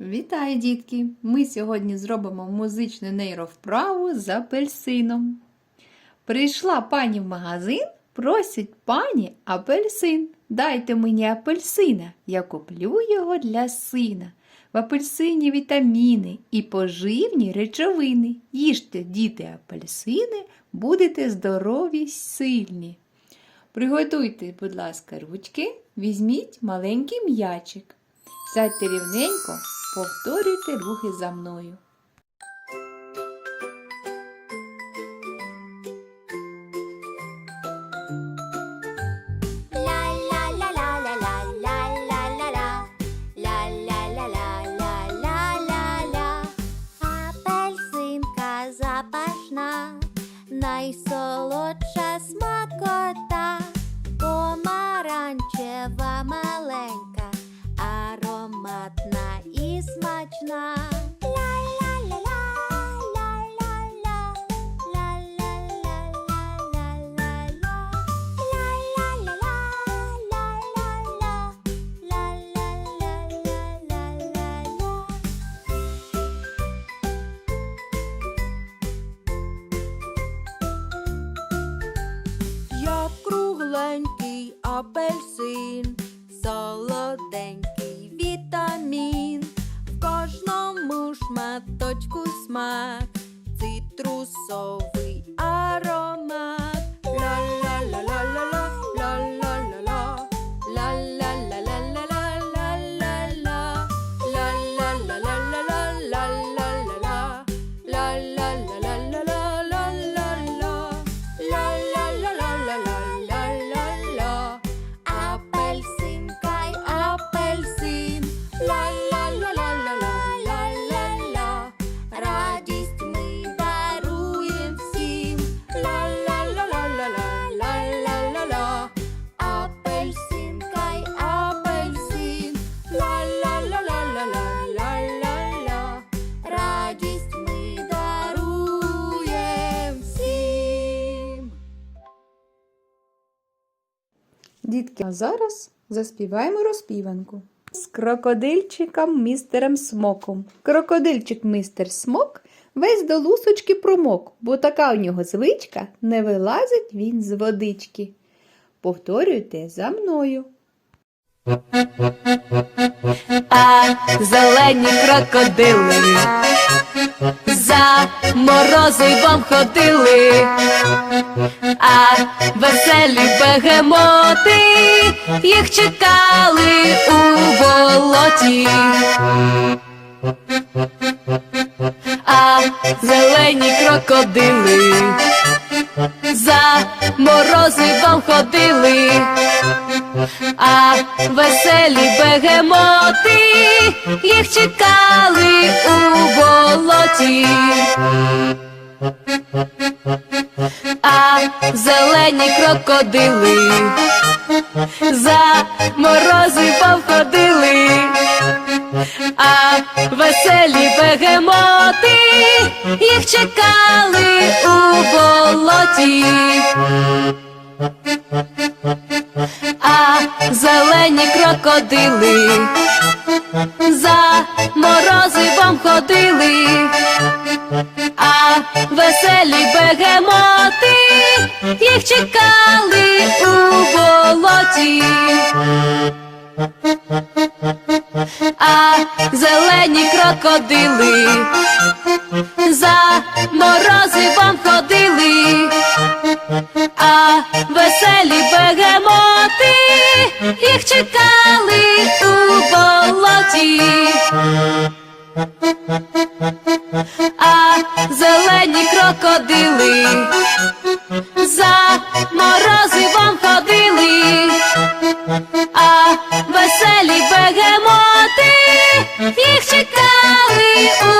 Вітаю, дітки! Ми сьогодні зробимо музичну нейровправу з апельсином. Прийшла пані в магазин, просить пані апельсин. Дайте мені апельсина, я куплю його для сина. В апельсині вітаміни і поживні речовини. Їжте, діти, апельсини, будете здорові й сильні. Приготуйте, будь ласка, ручки, візьміть маленький м'ячик. Сядьте рівненько, Повторюйте рухи за мною. Запашна, найсолодша смакота, помаранчева маленька. ağaçla La la la la la la la La la la la la la la La la la la la la la La la la la la la la Я кругленький апельсин, салат. Смак, цитрусовий аромат. Дітки, а зараз заспіваємо розпіванку. З крокодильчиком містером Смоком. Крокодильчик містер Смок весь до лусочки промок, бо така у нього звичка не вилазить він з водички. Повторюйте за мною. А зелені крокодили за морозивом ходили, а веселі бегемоти їх чекали у болоті. А зелені крокодили за морозивом ходили а веселі бегемоти їх чекали у болоті. А зелені крокодили за морозивом ходили, а веселі бегемоти їх чекали у болоті. Зелені крокодили за морозивом ходили, а веселі бегемоти їх чекали у болоті. А зелені крокодили за морозивом їх чекали у болоті. А зелені крокодили за морозивом ходили, а веселі бегемоти їх чекали у.